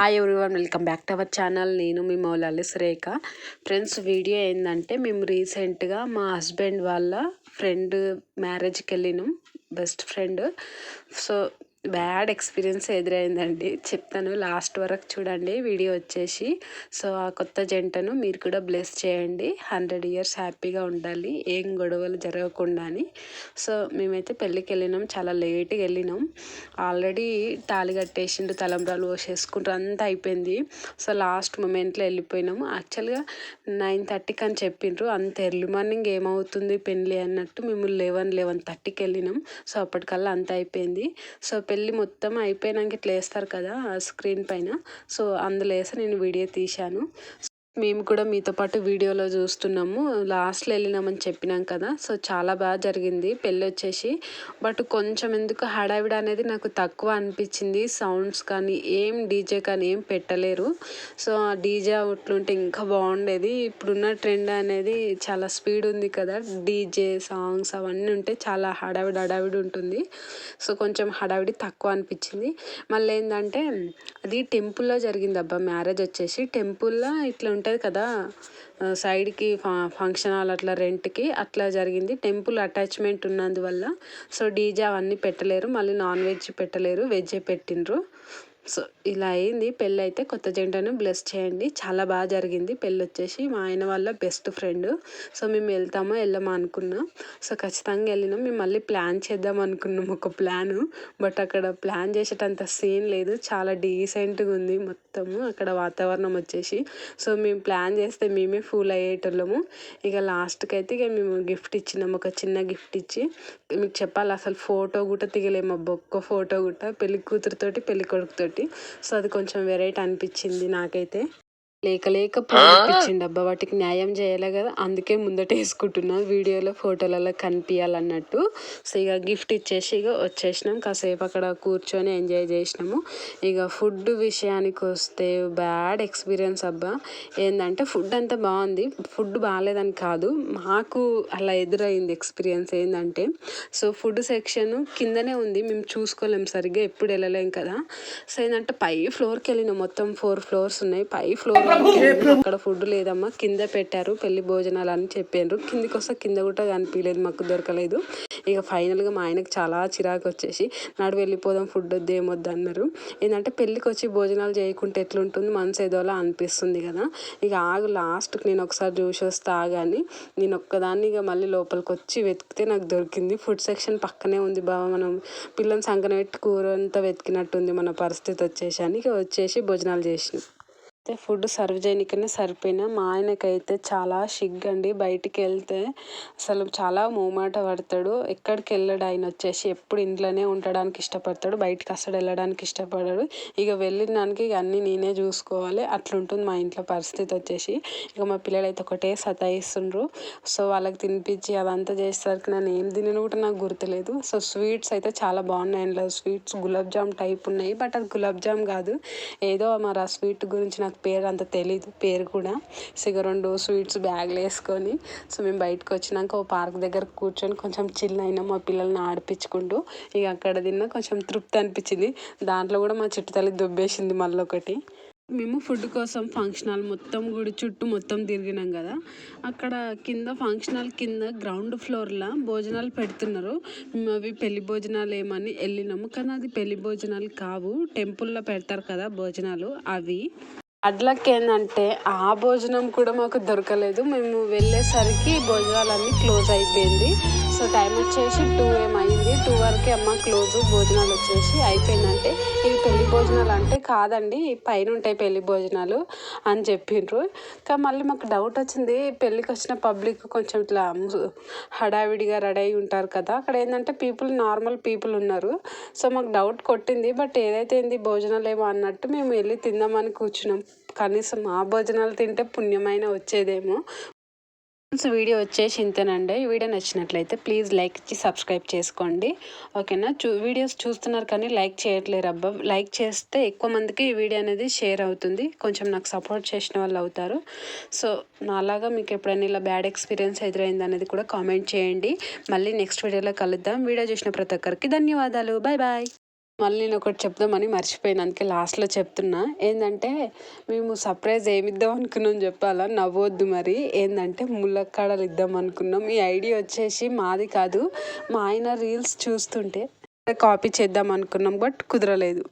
Hi everyone welcome back to our channel నేను మీ మౌలాలిస్ రేఖ. Friends video ఏంటంటే మేము రీసెంట్గా మా హస్బెండ్ వాళ్ళ ఫ్రెండ్ మ్యారేజ్కి వెళ్ళినాం best friend so bad experience ఎదురైందండి. చెప్తాను లాస్ట్ వరకు చూడండి. వీడియో వచ్చేసి సో ఆ కొత్త జంటను మీరు కూడా బ్లెస్ చేయండి. హండ్రెడ్ ఇయర్స్ హ్యాపీగా ఉండాలి. ఏం గొడవలు జరగకుండా అని సో మేమైతే పెళ్ళికి వెళ్ళినాం. చాలా లేట్గా వెళ్ళినాం. ఆల్రెడీ తాళి కట్టేసిండు తలంబ్రాలు పోసేసుకుంటారు అంతా అయిపోయింది. సో లాస్ట్ మూమెంట్లో వెళ్ళిపోయినాము. యాక్చువల్గా నైన్ థర్టీకి అని చెప్పిండ్రు. అంత ఎర్లీ మార్నింగ్ ఏమవుతుంది పెళ్ళి అన్నట్టు మేము లెవెన్ లెవెన్ థర్టీకి వెళ్ళినాం. సో అప్పటికల్లా అంత అయిపోయింది. సో పెళ్ళి మొత్తం అయిపోయినాక ఇట్లా వేస్తారు కదా స్క్రీన్ పైన. సో అందులో వేసి నేను వీడియో తీశాను. మేము కూడా మీతో పాటు వీడియోలో చూస్తున్నాము. లాస్ట్లో వెళ్ళినామని చెప్పినాం కదా. సో చాలా బాగా జరిగింది పెళ్ళి వచ్చేసి. బట్ కొంచెం ఎందుకు హడావిడ అనేది నాకు తక్కువ అనిపించింది. సౌండ్స్ కానీ ఏం డీజే కానీ ఏం పెట్టలేరు. సో ఆ డీజే అట్లుంటే ఇంకా బాగుండేది. ఇప్పుడున్న ట్రెండ్ అనేది చాలా స్పీడ్ ఉంది కదా. డీజే సాంగ్స్ అవన్నీ ఉంటే చాలా హడావిడి హడావిడి ఉంటుంది. సో కొంచెం హడావిడి తక్కువ అనిపించింది. మళ్ళీ ఏంటంటే అది టెంపుల్లో జరిగింది అబ్బా మ్యారేజ్ వచ్చేసి. టెంపుల్లో ఇట్లా ఉంటుంది ఉంటుంది కదా సైడ్కి ఫంక్షన్ హాల్ అట్లా రెంట్కి అట్లా జరిగింది. టెంపుల్ అటాచ్మెంట్ ఉన్నందువల్ల. సో డీజే అవన్నీ పెట్టలేరు. మళ్ళీ నాన్ వెజ్ పెట్టలేరు. వెజ్జే పెట్టిండ్రు. సో ఇలా అయింది. పెళ్ళి అయితే కొత్త జంటను బ్లెస్ చేయండి. చాలా బాగా జరిగింది. పెళ్ళి వచ్చేసి మా ఆయన వాళ్ళ బెస్ట్ ఫ్రెండ్. సో మేము వెళ్తామో వెళ్ళమా అనుకున్నాం. సో ఖచ్చితంగా వెళ్ళినాం. మేము మళ్ళీ ప్లాన్ చేద్దాం అనుకున్నాం ఒక ప్లాను. బట్ అక్కడ ప్లాన్ చేసేటంత సీన్ లేదు. చాలా డీసెంట్గా ఉంది మొత్తము. అక్కడ వాతావరణం వచ్చేసి. సో మేము ప్లాన్ చేస్తే మేమే ఫూల్ అయ్యేటోళ్ళము. ఇక లాస్ట్కి అయితే ఇక మేము గిఫ్ట్ ఇచ్చినాం. ఒక చిన్న గిఫ్ట్ ఇచ్చి. మీకు చెప్పాలి అసలు ఫోటో కూడా దిగలేము అబ్బా ఒక్క ఫోటో కూడా పెళ్ళి కూతురుతోటి పెళ్ళి కొడుకుతోటి సో అది కొంచెం వెరైటీ అనిపించింది నాకైతే. లేక లేక పూలు అబ్బా వాటికి న్యాయం చేయాలి కదా. అందుకే ముందట వేసుకుంటున్నా వీడియోలో ఫోటోలలో కనిపించాలన్నట్టు సో ఇక గిఫ్ట్ ఇచ్చేసి ఇక వచ్చేసినాం. కాసేపు అక్కడ కూర్చొని ఎంజాయ్ చేసినాము. ఇక ఫుడ్ విషయానికి వస్తే బ్యాడ్ ఎక్స్పీరియన్స్ అబ్బా. ఏంటంటే ఫుడ్ అంతా బాగుంది. ఫుడ్ బాగాలేదని కాదు. మాకు అలా ఎదురైంది ఎక్స్పీరియన్స్ ఏంటంటే సో ఫుడ్ సెక్షన్ కిందనే ఉంది. మేము చూసుకోలేము సరిగ్గా. ఎప్పుడు వెళ్ళలేం కదా. సో ఏంటంటే పై ఫ్లోర్కి వెళ్ళినాం. మొత్తం ఫోర్ ఫ్లోర్స్ ఉన్నాయి. పై ఫ్లోర్ అక్కడ ఫుడ్ లేదమ్మా. కింద పెట్టారు పెళ్ళి భోజనాలు అని చెప్పారు కిందికి వస్తే కింద కూడా కనిపించలేదు మాకు దొరకలేదు. ఇక ఫైనల్గా మా ఆయనకు చాలా చిరాకు వచ్చేసి నాడు వెళ్ళిపోదాం ఫుడ్ వద్దు ఏమొద్దు అన్నారు. ఏంటంటే పెళ్ళికి వచ్చి భోజనాలు చేయకుంటే ఎట్లుంటుంది? మనసు ఏదోలా అనిపిస్తుంది కదా. ఇక ఆగు లాస్ట్కి నేను ఒకసారి చూసి వస్తా ఆగాని నేను ఒక్కదాన్ని ఇక మళ్ళీ లోపలికి వచ్చి వెతికితే నాకు దొరికింది. ఫుడ్ సెక్షన్ పక్కనే ఉంది బాబా మనం పిల్లల్ని సంకన పెట్టి కూర అంతా వెతికినట్టుంది మన పరిస్థితి వచ్చేసి అని ఇక వచ్చేసి భోజనాలు చేసినాం. అయితే ఫుడ్ సర్వ్ చేయనికనే సరిపోయినా మా ఆయనకైతే చాలా అండి బయటికి వెళ్తే అసలు చాలా మూమాట పడతాడు. ఎక్కడికి వెళ్ళడు ఆయన వచ్చేసి? ఎప్పుడు ఇంట్లోనే ఉండడానికి ఇష్టపడతాడు. బయటికి అసలు వెళ్ళడానికి ఇష్టపడడు. ఇక వెళ్ళిన ఇక అన్నీ నేనే చూసుకోవాలి. అట్లుంటుంది మా ఇంట్లో పరిస్థితి వచ్చేసి. ఇక మా పిల్లలు అయితే ఒకటే సతాయిస్తుండ్రు. సో వాళ్ళకి తినిపించి అదంతా చేసేసరికి నేను ఏం తినను కూడా నాకు గుర్తులేదు. సో స్వీట్స్ అయితే చాలా బాగున్నాయి అందులో. స్వీట్స్ గులాబ్ జామ్ టైప్ ఉన్నాయి. బట్ అది గులాబ్ జామ్ కాదు. ఏదో మరి ఆ స్వీట్ గురించి నాకు పేరు అంత తెలీదు పేరు కూడా. సో రెండు స్వీట్స్ బ్యాగ్లు వేసుకొని సో మేము బయటకు వచ్చినాక ఓ పార్క్ దగ్గర కూర్చొని కొంచెం చిల్ అయినా మా పిల్లల్ని ఆడిపించుకుంటూ ఇక అక్కడ తిన్నా కొంచెం తృప్తి అనిపించింది. దాంట్లో కూడా మా చుట్టు తల్లి దుబ్బేసింది మళ్ళీ ఒకటి. మేము ఫుడ్ కోసం ఫంక్షన్ హాల్ మొత్తం గుడి చుట్టూ మొత్తం తిరిగినాం కదా. అక్కడ కింద ఫంక్షన్ హాల్ కింద గ్రౌండ్ ఫ్లోర్లో భోజనాలు పెడుతున్నారు. మేము అవి పెళ్ళి భోజనాలు ఏమని వెళ్ళినాము. కానీ అది పెళ్ళి భోజనాలు కావు. టెంపుల్లో పెడతారు కదా భోజనాలు అవి. ఏంటంటే ఆ భోజనం కూడా మాకు దొరకలేదు. మేము వెళ్ళేసరికి భోజనాలన్నీ క్లోజ్ అయిపోయింది. సో టైం వచ్చేసి టూ ఏం అయింది. టూ వరకే అమ్మ క్లోజ్ భోజనాలు వచ్చేసి అయిపోయిందంటే ఇవి పెళ్ళి భోజనాలు అంటే కాదండి పైన ఉంటాయి పెళ్ళి భోజనాలు అని చెప్పిండ్రు కానీ మళ్ళీ మాకు డౌట్ వచ్చింది పెళ్ళికి వచ్చిన పబ్లిక్ కొంచెం ఇట్లా హడావిడిగా రెడీ అయి ఉంటారు కదా. అక్కడ ఏంటంటే పీపుల్ నార్మల్ పీపుల్ ఉన్నారు. సో మాకు డౌట్ కొట్టింది బట్ ఏదైతే ఏంది భోజనాలు ఏమో అన్నట్టు మేము వెళ్ళి తిందామని కూర్చున్నాం. కనీసం ఆ భోజనాలు తింటే పుణ్యమైన వచ్చేదేమో. సో వీడియో వచ్చేసి ఇంతేనండి వీడియో నచ్చినట్లయితే ప్లీజ్ లైక్ ఇచ్చి సబ్స్క్రైబ్ చేసుకోండి. ఓకేనా? చూ వీడియోస్ చూస్తున్నారు కానీ లైక్ చేయట్లేరు అబ్బా. లైక్ చేస్తే ఎక్కువ మందికి ఈ వీడియో అనేది షేర్ అవుతుంది. కొంచెం నాకు సపోర్ట్ చేసిన వాళ్ళు అవుతారు. సో నాలాగా మీకు ఎప్పుడైనా ఇలా బ్యాడ్ ఎక్స్పీరియన్స్ ఎదురైంది అనేది కూడా కామెంట్ చేయండి. మళ్ళీ నెక్స్ట్ వీడియోలో కలుద్దాం. వీడియో చూసిన ప్రతి ఒక్కరికి ధన్యవాదాలు. బాయ్ బాయ్ మళ్ళీ నేను ఒకటి చెప్దామని మర్చిపోయాను అందుకే లాస్ట్లో చెప్తున్నా. ఏంటంటే మేము సర్ప్రైజ్ ఏమి ఇద్దాం అనుకున్నాం చెప్పాలా? నవ్వొద్దు మరి. ఏంటంటే ములక్కాడలు ఇద్దాం అనుకున్నాం. ఈ ఐడియా వచ్చేసి మాది కాదు. మా ఆయన రీల్స్ చూస్తుంటే కాపీ చేద్దాం అనుకున్నాం బట్ కుదరలేదు.